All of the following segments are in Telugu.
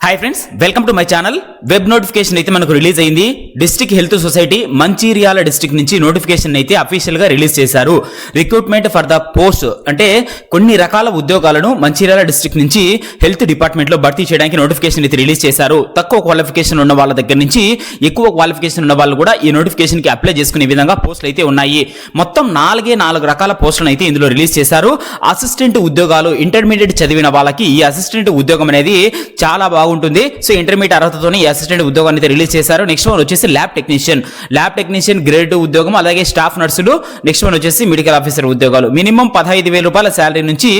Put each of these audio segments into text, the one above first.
Hi friends welcome to my channel web notification అయితే మనకు రిలీజ్ అయింది. District health society Mancherial district నుంచి నోటిఫికేషన్ అయితే అఫీషియల్గా రిలీజ్ చేశారు. రిక్రూట్మెంట్ ఫర్ ద పోస్ట్ అంటే కొన్ని రకాల ఉద్యోగాలను మంచిర్యాల డిస్ట్రిక్ట్ నుంచి హెల్త్ డిపార్ట్మెంట్లో భర్తీ చేయడానికి నోటిఫికేషన్ అయితే రిలీజ్ చేశారు. తక్కువ క్వాలిఫికేషన్ ఉన్న వాళ్ళ దగ్గర నుంచి ఎక్కువ క్వాలిఫికేషన్ ఉన్న వాళ్ళు కూడా ఈ నోటిఫికేషన్కి అప్లై చేసుకునే విధంగా పోస్టులు అయితే ఉన్నాయి. మొత్తం నాలుగే నాలుగు రకాల పోస్టులను అయితే ఇందులో రిలీజ్ చేశారు. అసిస్టెంట్ ఉద్యోగాలు ఇంటర్మీడియట్ చదివిన వాళ్ళకి ఈ అసిస్టెంట్ ఉద్యోగం అనేది చాలా బాగుంటుంది. సో ఇంటర్మీడియట్ అర్హతతోనే ఈ అసిస్టెంట్ ఉద్యోగాన్ని అయితే రిలీజ్ చేశారు. నెక్స్ట్ వన్ వచ్చేసి lab technician lab technician grade two ఉద్యోగం అలాగే స్టాఫ్ నర్సులు నెక్స్ట్ వన్ వచ్చేసి మెడికల్ ఆఫీసర్ ఉద్యోగాలు. మినిమం పదహైదు వేల రూపాయల శాలరీ నుంచి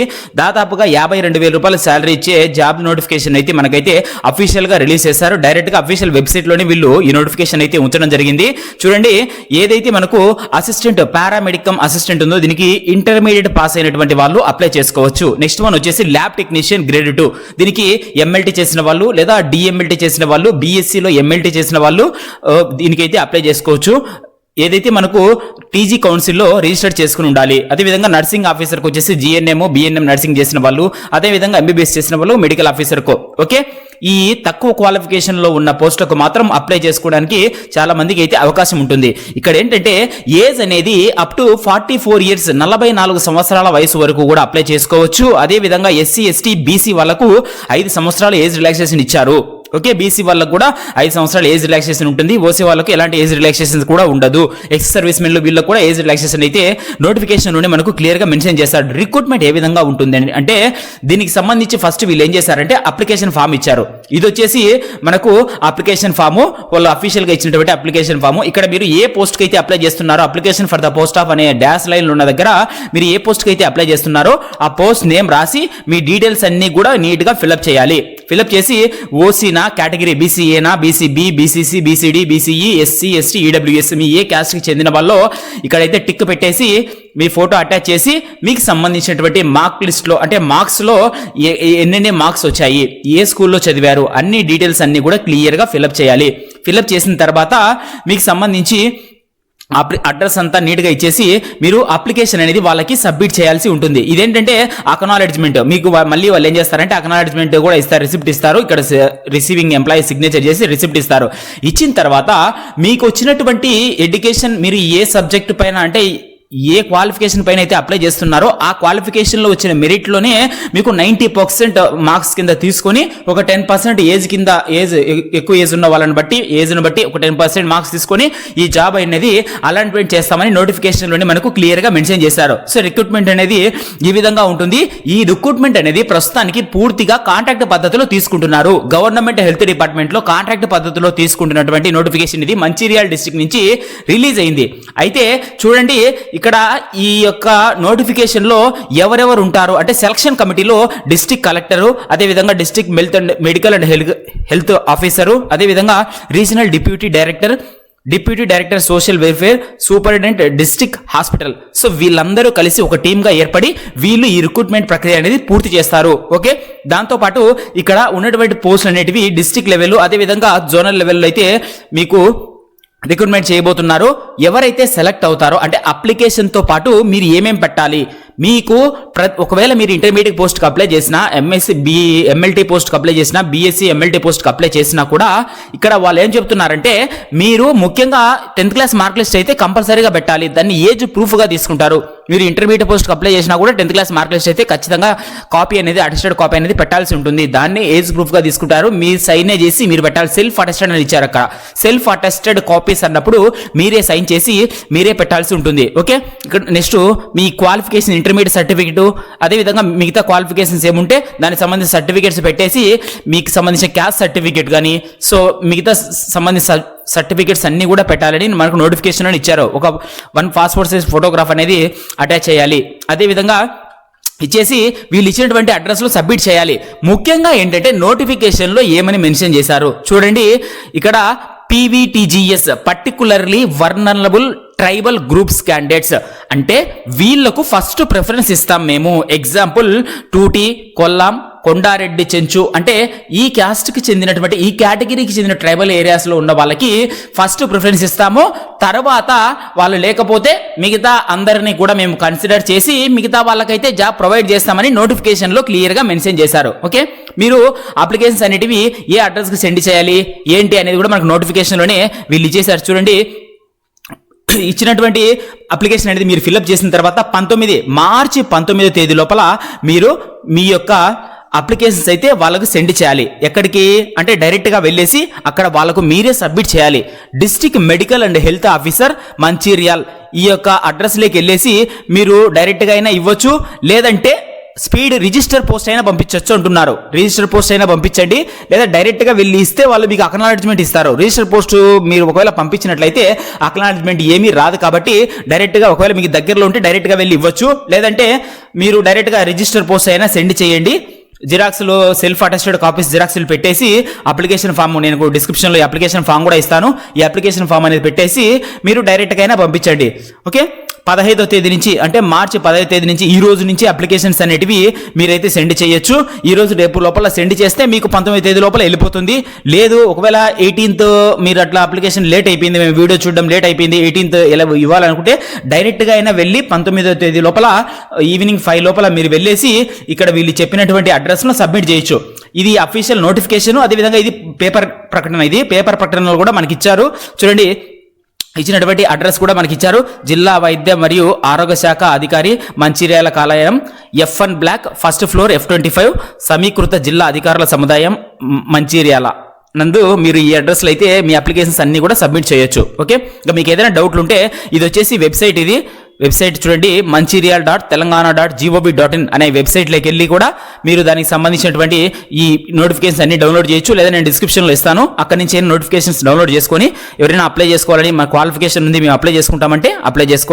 దాదాపుగా యాభై రెండు వేల రూపాయల శాలరీ ఇచ్చే జాబ్ నోటిఫికేషన్ అయితే మనకైతే అఫీషియల్గా రిలీజ్ చేశారు. డైరెక్ట్గా అఫీషియల్ వెబ్సైట్లోనే వీళ్ళు ఈ నోటిఫికేషన్ అయితే ఉంచడం జరిగింది. చూడండి ఏదైతే మనకు అసిస్టెంట్ పారామెడికమ్ అసిస్టెంట్ ఉందో దీనికి ఇంటర్మీడియట్ పాస్ అయినటువంటి వాళ్ళు అప్లై చేసుకోవచ్చు. నెక్స్ట్ వన్ వచ్చేసి ల్యాబ్ టెక్నీషియన్ గ్రేడ్ టూ దీనికి ఎంఎల్టీ చేసిన వాళ్ళు లేదా డిఎంఎల్టీ చేసిన వాళ్ళు బీఎస్సీలో ఎంఎల్టీ చేసిన వాళ్ళు దీనికైతే అప్లై చేసుకోవచ్చు. ఏదైతే మనకు టీజీ కౌన్సిల్లో రిజిస్టర్ చేసుకుని ఉండాలి అదేవిధంగా నర్సింగ్ ఆఫీసర్కి వచ్చేసి జిఎన్ఎం బిఎన్ఎం నర్సింగ్ చేసిన వాళ్ళు అదేవిధంగా ఎంబీబీఎస్ చేసిన వాళ్ళు మెడికల్ ఆఫీసర్కు ఓకే ఈ తక్కువ క్వాలిఫికేషన్లో ఉన్న పోస్టులకు మాత్రం అప్లై చేసుకోవడానికి చాలా మందికి అయితే అవకాశం ఉంటుంది. ఇక్కడ ఏంటంటే ఏజ్ అనేది up to forty four years నలభై నాలుగు సంవత్సరాల వయసు వరకు కూడా అప్లై చేసుకోవచ్చు. అదే విధంగా ఎస్సీ ఎస్టీ బీసీ వాళ్ళకు ఐదు సంవత్సరాల ఏజ్ రిలాక్సేషన్ ఇచ్చారు. ఓకే బీసీ వాళ్ళకు కూడా ఐదు సంవత్సరాలు ఏజ్ రిలాక్సేషన్ ఉంటుంది. ఓసీ వాళ్ళకు ఎలాంటి ఏజ్ రిలాక్సేషన్ కూడా ఉండదు. ఎక్స్ సర్వీస్ మెన్లు వీళ్ళకు కూడా ఏజ్ రిలాక్సేషన్ అయితే నోటిఫికేషన్ నుండి మనకు క్లియర్గా మెన్షన్ చేస్తారు రిక్రూట్మెంట్ ఏ విధంగా ఉంటుంది అంటే దీనికి సంబంధించి ఫస్ట్ వీళ్ళు ఏం చేశారంటే అప్లికేషన్ ఫామ్ ఇచ్చారు. ఇది వచ్చేసి మనకు అప్లికేషన్ ఫాము వాళ్ళు అఫీషియల్గా ఇచ్చినటువంటి అప్లికేషన్ ఫాము ఇక్కడ మీరు ఏ పోస్ట్కి అయితే అప్లై చేస్తున్నారో application for the post of అనే డాష్ లైన్ ఉన్న దగ్గర మీరు ఏ పోస్ట్కి అయితే అప్లై చేస్తున్నారో ఆ పోస్ట్ నేమ్ రాసి మీ డీటెయిల్స్ అన్ని కూడా నీట్గా ఫిల్అప్ చేయాలి. ఫిలప్ చేసి ఓసీనా category బీసీఏనా BCB BCC BCD BCE SC ST EWS మీ ఏ caste చెందిన వాళ్ళు ఇక్కడైతే టిక్ పెట్టేసి మీ ఫోటో అటాచ్ చేసి మీకు సంబంధించినటువంటి మార్క్ లిస్ట్లో అంటే మార్క్స్లో ఎన్నెన్ని మార్క్స్ వచ్చాయి ఏ స్కూల్లో చదివారు అన్ని డీటెయిల్స్ అన్నీ కూడా క్లియర్గా ఫిలప్ చేయాలి. ఫిలప్ చేసిన తర్వాత మీకు సంబంధించి అడ్రస్ అంతా నీట్గా ఇచ్చేసి మీరు అప్లికేషన్ అనేది వాళ్ళకి సబ్మిట్ చేయాల్సి ఉంటుంది. ఇదేంటంటే అకనాలెడ్జ్మెంట్ మీకు మళ్ళీ వాళ్ళు ఏం చేస్తారంటే అకనాలెడ్జ్మెంట్ కూడా ఇస్తారు రిసిప్ట్ ఇస్తారు. ఇక్కడ రిసీవింగ్ ఎంప్లాయీ సిగ్నేచర్ చేసి రిసిప్ట్ ఇస్తారు. ఇచ్చిన తర్వాత మీకు వచ్చినటువంటి ఎడ్యుకేషన్ మీరు ఏ సబ్జెక్ట్ పైన అంటే ఏ క్వాలిఫికేషన్ పైన అయితే అప్లై చేస్తున్నారో ఆ క్వాలిఫికేషన్లో వచ్చిన మెరిట్లోనే మీకు నైంటీ పర్సెంట్ మార్క్స్ కింద తీసుకొని ఒక టెన్ పర్సెంట్ ఏజ్ కింద ఏజ్ ఎక్కువ ఏజ్ ఉన్న వాళ్ళని బట్టి ఏజ్ను బట్టి ఒక టెన్ పర్సెంట్ మార్క్స్ తీసుకొని ఈ జాబ్ అనేది అలాంట్మెంట్ చేస్తామని నోటిఫికేషన్లోనే మనకు క్లియర్గా మెన్షన్ చేశారు. సో రిక్రూట్మెంట్ అనేది ఈ విధంగా ఉంటుంది. ఈ రిక్రూట్మెంట్ అనేది ప్రస్తుతానికి పూర్తిగా కాంట్రాక్ట్ పద్ధతిలో తీసుకుంటున్నారు. గవర్నమెంట్ హెల్త్ డిపార్ట్మెంట్లో కాంట్రాక్ట్ పద్ధతిలో తీసుకుంటున్నటువంటి నోటిఫికేషన్ ఇది మంచిర్యాల డిస్ట్రిక్ట్ నుంచి రిలీజ్ అయింది. అయితే చూడండి ఇక్కడ ఈ యొక్క నోటిఫికేషన్లో ఎవరెవరు ఉంటారు అంటే సెలక్షన్ కమిటీలో డిస్ట్రిక్ట్ కలెక్టరు అదేవిధంగా district health and medical and health health officer అదేవిధంగా regional deputy director deputy director social welfare superintendent district hospital so వీళ్ళందరూ కలిసి ఒక టీమ్గా ఏర్పడి వీళ్ళు ఈ రిక్రూట్మెంట్ ప్రక్రియ అనేది పూర్తి చేస్తారు. ఓకే దాంతో పాటు ఇక్కడ ఉన్నటువంటి పోస్టులు అనేటివి డిస్ట్రిక్ట్ లెవెల్ అదేవిధంగా జోనల్ లెవెల్లో అయితే మీకు రిక్రూట్మెంట్ చేయబోతున్నారు. ఎవరైతే సెలెక్ట్ అవుతారో అంటే అప్లికేషన్తో పాటు మీరు ఏమేం పెట్టాలి మీకు ప్ర ఒకవేళ మీరు ఇంటర్మీడియట్ పోస్ట్కి అప్లై చేసినా ఎంఎస్సి బి ఎంఎల్టీ పోస్ట్కి అప్లై చేసినా బీఎస్సీ ఎంఎల్టీ పోస్ట్కి అప్లై చేసినా కూడా ఇక్కడ వాళ్ళు ఏం చెప్తున్నారంటే మీరు ముఖ్యంగా టెన్త్ క్లాస్ మార్క్ లిస్ట్ అయితే కంపల్సరీగా పెట్టాలి. దాన్ని ఏజ్ ప్రూఫ్గా తీసుకుంటారు. మీరు ఇంటర్మీడియట్ పోస్ట్కి అప్లై చేసినా కూడా టెన్త్ క్లాస్ మార్క్ లిస్ట్ అయితే ఖచ్చితంగా కాపీ అనేది అటెస్టెడ్ కాపీ అనేది పెట్టాల్సి ఉంటుంది. దాన్ని ఏజ్ ప్రూఫ్గా తీసుకుంటారు. మీ సైనే చేసి మీరు పెట్టాలి. సెల్ఫ్ అటెస్టెడ్ అని ఇచ్చారు అక్కడ. సెల్ఫ్ అటెస్టెడ్ కాపీస్ అన్నప్పుడు మీరే సైన్ చేసి మీరే పెట్టాల్సి ఉంటుంది. ఓకే ఇక్కడ నెక్స్ట్ మీ క్వాలిఫికేషన్ ఇంటర్మీడియట్ సర్టిఫికేట్ అదేవిధంగా మిగతా క్వాలిఫికేషన్స్ ఏముంటే దానికి సంబంధించిన సర్టిఫికేట్స్ పెట్టేసి మీకు సంబంధించిన క్యాస్ట్ సర్టిఫికేట్ కానీ సో మిగతా సంబంధించిన సర్టిఫికేట్స్ అన్నీ కూడా పెట్టాలని మనకు నోటిఫికేషన్ అని ఇచ్చారు. ఒక వన్ పాస్పోర్ట్ సైజ్ ఫోటోగ్రాఫ్ అనేది అటాచ్ చేయాలి. అదేవిధంగా ఇచ్చేసి వీళ్ళు ఇచ్చినటువంటి అడ్రస్లో సబ్మిట్ చేయాలి. ముఖ్యంగా ఏంటంటే నోటిఫికేషన్లో ఏమని మెన్షన్ చేశారు? చూడండి ఇక్కడ PVTGs particularly vulnerable tribal groups candidates అంటే వీళ్ళకు ఫస్ట్ ప్రిఫరెన్స్ ఇస్తాం మేము. Example tutti Kolam Kondareddi Chenchu. అంటే ఈ క్యాస్ట్కి చెందినటువంటి ఈ కేటగిరీకి చెందిన ట్రైబల్ ఏరియాస్లో ఉన్న వాళ్ళకి ఫస్ట్ ప్రిఫరెన్స్ ఇస్తాము. తర్వాత వాళ్ళు లేకపోతే మిగతా అందరినీ కూడా మేము కన్సిడర్ చేసి మిగతా వాళ్ళకైతే జాబ్ ప్రొవైడ్ చేస్తామని నోటిఫికేషన్లో క్లియర్గా మెన్షన్ చేశారు. ఓకే మీరు అప్లికేషన్స్ అనేటివి ఏ అడ్రస్కి సెండ్ చేయాలి? ఏంటి అనేది కూడా మనకు నోటిఫికేషన్లోనే వీళ్ళు ఇచ్చేసారు చూడండి ఇచ్చినటువంటి అప్లికేషన్ అనేది మీరు ఫిల్అప్ చేసిన తర్వాత పంతొమ్మిది మార్చి పంతొమ్మిదో తేదీ లోపల మీరు మీ యొక్క అప్లికేషన్స్ అయితే వాళ్ళకు సెండ్ చేయాలి. ఎక్కడికి? అంటే డైరెక్ట్గా వెళ్ళేసి అక్కడ వాళ్ళకు మీరే సబ్మిట్ చేయాలి. District medical and health officer Mancherial ఈ యొక్క అడ్రస్లోకి వెళ్ళేసి మీరు డైరెక్ట్గా అయినా ఇవ్వచ్చు. లేదంటే స్పీడ్ రిజిస్టర్ పోస్ట్ అయినా పంపించవచ్చు అంటున్నారు. రిజిస్టర్ పోస్ట్ అయినా పంపించండి. లేదా డైరెక్ట్గా వెళ్ళి ఇస్తే వాళ్ళు మీకు అక్నాలజ్మెంట్ ఇస్తారు. రిజిస్టర్ పోస్ట్ మీరు ఒకవేళ పంపించినట్లయితే అక్నాలజ్మెంట్ ఏమీ రాదు కాబట్టి డైరెక్ట్గా ఒకవేళ మీకు దగ్గరలో ఉంటే డైరెక్ట్గా వెళ్ళి ఇవ్వచ్చు. లేదంటే మీరు డైరెక్ట్గా రిజిస్టర్ పోస్ట్ అయినా సెండ్ చేయండి. జిరాక్స్లో సెల్ఫ్ అటెస్టెడ్ కాపీస్ జిరాక్స్లు పెట్టేసి అప్లికేషన్ ఫామ్ నేను డిస్క్రిప్షన్లో ఈ అప్లికేషన్ ఫామ్ కూడా ఇస్తాను. ఈ అప్లికేషన్ ఫామ్ అనేది పెట్టేసి మీరు డైరెక్ట్గా అయినా పంపించండి. ఓకే? పదహైదో తేదీ నుంచి అంటే మార్చి పదహైదు తేదీ నుంచి ఈ రోజు నుంచి అప్లికేషన్స్ అనేటివి మీరైతే సెండ్ చేయొచ్చు. ఈ రోజు రేపు లోపల సెండ్ చేస్తే మీకు పంతొమ్మిది తేదీ లోపల వెళ్ళిపోతుంది. లేదు ఒకవేళ ఎయిటీన్త్ మీరు అట్లా అప్లికేషన్ లేట్ అయిపోయింది మేము వీడియో చూడడం లేట్ అయిపోయింది ఎయిటీన్త్ ఎలా ఇవ్వాలనుకుంటే డైరెక్ట్గా అయినా వెళ్ళి పంతొమ్మిదో తేదీ లోపల ఈవినింగ్ ఫైవ్ లోపల మీరు వెళ్ళేసి ఇక్కడ వీళ్ళు చెప్పినటువంటి అడ్రస్ను సబ్మిట్ చేయొచ్చు. ఇది అఫీషియల్ నోటిఫికేషన్ అదేవిధంగా ఇది పేపర్ ప్రకటన ఇది పేపర్ ప్రకటనలో కూడా మనకి ఇచ్చారు చూడండి ఇచ్చినటువంటి అడ్రస్ కూడా మనకి ఇచ్చారు జిల్లా వైద్య మరియు ఆరోగ్య శాఖ అధికారి Mancherial కాలయం F one block first floor F twenty five సమీకృత జిల్లా అధికారుల సముదాయం మంచిర్యాల. నందు మీరు ఈ అడ్రస్లో అయితే మీ అప్లికేషన్స్ అన్నీ కూడా సబ్మిట్ చేయొచ్చు. ఓకే? ఇంకా మీకు ఏదైనా డౌట్లు ఉంటే ఇది వచ్చేసి వెబ్సైట్ ఇది. వెబ్సైట్ చూడండి Mancherial dot Telangana dot GOB dot in అనే వెబ్సైట్లోకి వెళ్ళి కూడా మీరు దానికి సంబంధించినటువంటి ఈ నోటిఫికేషన్స్ అన్ని డౌన్లోడ్ చేయొచ్చు. లేదా నేను డిస్క్రిప్షన్లో ఇస్తాను. అక్కడి నుంచి నోటిఫికేషన్స్ డౌన్లోడ్ చేసుకొని ఎవరైనా అప్లై చేసుకోవాలని మా క్వాలిఫికేషన్ ఉంది మేము అప్లై చేసుకుంటామంటే అప్లై చేసుకోండి.